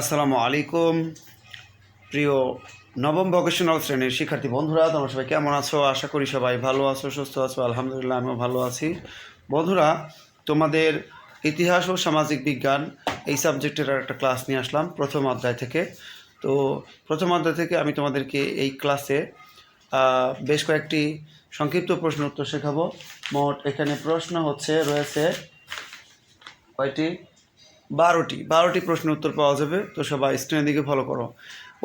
আসসালামু আলাইকুম। প্রিয় নবম ভকেশনাল শ্রেণির শিক্ষার্থী বন্ধুরা, তোমরা সবাই কেমন আছো? আশা করি সবাই ভালো আছো, সুস্থ আছো, আলহামদুলিল্লাহ আমিও ভালো আছি। বন্ধুরা, তোমাদের ইতিহাস ও সামাজিক বিজ্ঞান এই সাবজেক্টের একটা ক্লাস নিয়ে আসলাম প্রথম অধ্যায় থেকে। তো প্রথম অধ্যায় থেকে আমি তোমাদেরকে এই ক্লাসে বেশ কয়েকটি সংক্ষিপ্ত প্রশ্ন উত্তর শেখাবো। মোট এখানে প্রশ্ন হচ্ছে, রয়েছে কয়টি? বারোটি বারোটি প্রশ্ন উত্তর পাওয়া যাবে, তো সবাই স্ক্রিনের দিকে ফলো করো।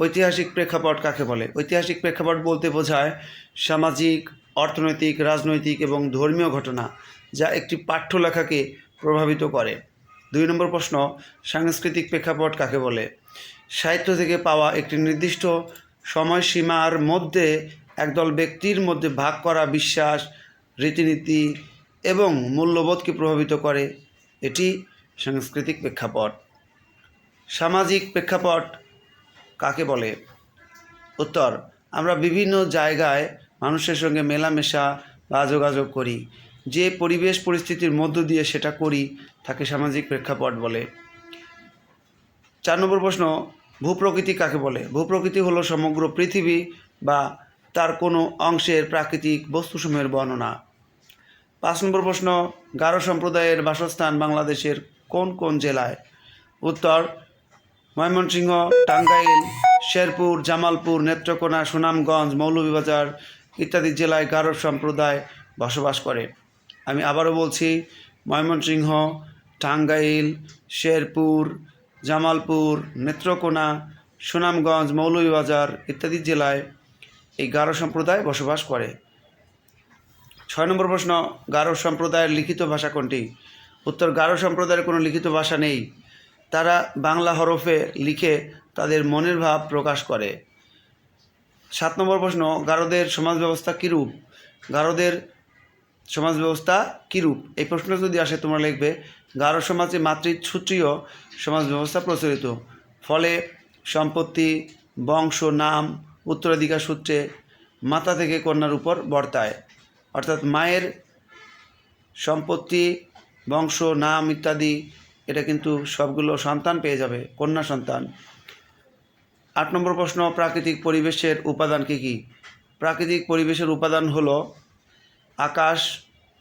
ঐতিহাসিক প্রেক্ষাপট কাকে বলে? ঐতিহাসিক প্রেক্ষাপট বলতে বোঝায় সামাজিক, অর্থনৈতিক, রাজনৈতিক এবং ধর্মীয় ঘটনা যা একটি পাঠ্যলেখাকে প্রভাবিত করে। দুই নম্বর প্রশ্ন, সাংস্কৃতিক প্রেক্ষাপট কাকে বলে? সাহিত্য থেকে পাওয়া একটি নির্দিষ্ট সময়সীমার মধ্যে একদল ব্যক্তির মধ্যে ভাগ করা বিশ্বাস, রীতিনীতি এবং মূল্যবোধকে প্রভাবিত করে। এটি সাংস্কৃতিক প্রেক্ষাপট, সামাজিক প্রেক্ষাপট কাকে বলে? উত্তর, আমরা বিভিন্ন জায়গায় মানুষের সঙ্গে মেলামেশা বা যোগাযোগ করি। যে পরিবেশ পরিস্থিতির মধ্য দিয়ে সেটা করি, তাকে সামাজিক প্রেক্ষাপট বলে। চার নম্বর প্রশ্ন, ভূপ্রকৃতি কাকে বলে? ভূপ্রকৃতি হলো সমগ্র পৃথিবী বা তার কোনো অংশের প্রাকৃতিক বস্তুসমূহের বর্ণনা। পাঁচ নম্বর প্রশ্ন, গারো সম্প্রদায়ের বাসস্থান বাংলাদেশের কোন কোন জেলায়? উত্তর, ময়মনসিংহ, টাঙ্গাইল, শেরপুর, জামালপুর, নেত্রকোনা, সুনামগঞ্জ, মৌলভীবাজার ইত্যাদি জেলায় গারো সম্প্রদায় বসবাস করে। আমি আবারও বলছি, ময়মনসিংহ, টাঙ্গাইল, শেরপুর, জামালপুর, নেত্রকোনা, সুনামগঞ্জ, মৌলভীবাজার ইত্যাদি জেলায় এই গারো সম্প্রদায় বসবাস করে। ছয় নম্বর প্রশ্ন গারো সম্প্রদায়ের লিখিত ভাষা কোনটি? উত্তর গারো সম্প্রদায়ের কোনো লিখিত ভাষা নেই। তারা বাংলা হরফে লিখে তাদের মনের ভাব প্রকাশ করে। সাত নম্বর প্রশ্ন, গারোদের সমাজ ব্যবস্থা কীরূপ? গারোদের সমাজ ব্যবস্থা কীরূপ? এই প্রশ্ন যদি আসে, তোমরা লিখবে, গারো সমাজে মাতৃসূত্রীয় সমাজ ব্যবস্থা প্রচলিত। ফলে সম্পত্তি, বংশ, নাম, উত্তরাধিকার সূত্রে মাতা থেকে কন্যার উপর বর্তায়। অর্থাৎ মায়ের সম্পত্তি বংশ, নাম ইত্যাদি, এটা কিন্তু সবগুলো সন্তান পেয়ে যাবে, কন্যা সন্তান। আট নম্বর প্রশ্ন, প্রাকৃতিক পরিবেশের উপাদান কী কী? প্রাকৃতিক পরিবেশের উপাদান হলো আকাশ,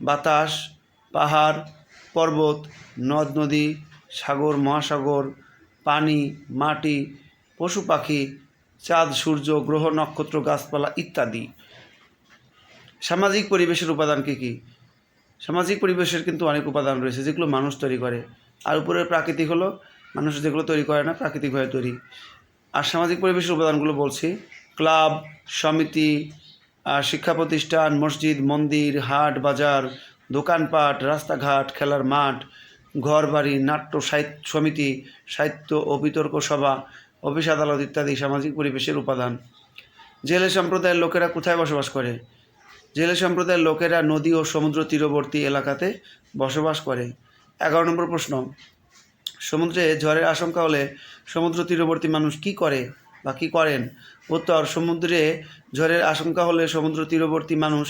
বাতাস, পাহাড়, পর্বত, নদ, নদী, সাগর, মহাসাগর, পানি, মাটি, পশু পাখি, চাঁদ, সূর্য, গ্রহ, নক্ষত্র, গাছপালা ইত্যাদি। সামাজিক পরিবেশের উপাদান কী কী? সামাজিক পরিবেশের কিন্তু অনেক উপাদান রয়েছে, যেগুলো মানুষ তৈরি করে। আর উপরের প্রাকৃতিক হলো, মানুষ যেগুলো তৈরি করে না প্রাকৃতিকভাবে তৈরি। আর সামাজিক পরিবেশের উপাদানগুলো বলছি, ক্লাব, সমিতি শিক্ষা প্রতিষ্ঠান, মসজিদ, মন্দির, হাট, বাজার, দোকানপাট, রাস্তাঘাট, খেলার মাঠ, ঘরবাড়ি, নাট্য সাহিত্য সমিতি, সাহিত্য ও বিতর্ক সভা, অফিস, আদালত ইত্যাদি সামাজিক পরিবেশের উপাদান। জেলে সম্প্রদায়ের লোকেরা কোথায় বসবাস করে? জেলে সম্প্রদায়ের লোকেরা নদী ও সমুদ্র তীরবর্তী এলাকাতে বসবাস করে। এগারো নম্বর প্রশ্ন, সমুদ্রে ঝড়ের আশঙ্কা হলে সমুদ্র তীরবর্তী মানুষ কি করে বা কী করেন? উত্তর, সমুদ্রে ঝড়ের আশঙ্কা হলে সমুদ্র তীরবর্তী মানুষ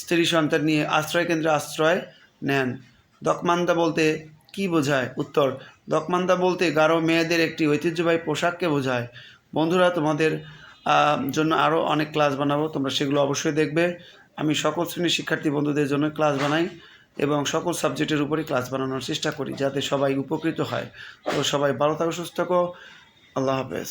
স্ত্রী, সন্তান নিয়ে আশ্রয় কেন্দ্রে আশ্রয় নেন। দকমান্দা বলতে কি বোঝায়? উত্তর, দকমান্দা বলতে গারো মেয়েদের একটি ঐতিহ্যবাহী পোশাককে বোঝায়। বন্ধুরা, তোমাদের জন্য আরও অনেক ক্লাস বানাবো, তোমরা সেগুলো অবশ্যই দেখবে। আমি সকল শ্রেণির শিক্ষার্থী বন্ধুদের জন্য ক্লাস বানাই এবং সকল সাবজেক্টের উপরে ক্লাস বানানোর চেষ্টা করি যাতে সবাই উপকৃত হয়। তো সবাই ভালো থাকো, সুস্থ থাকো। আল্লাহ হাফেজ।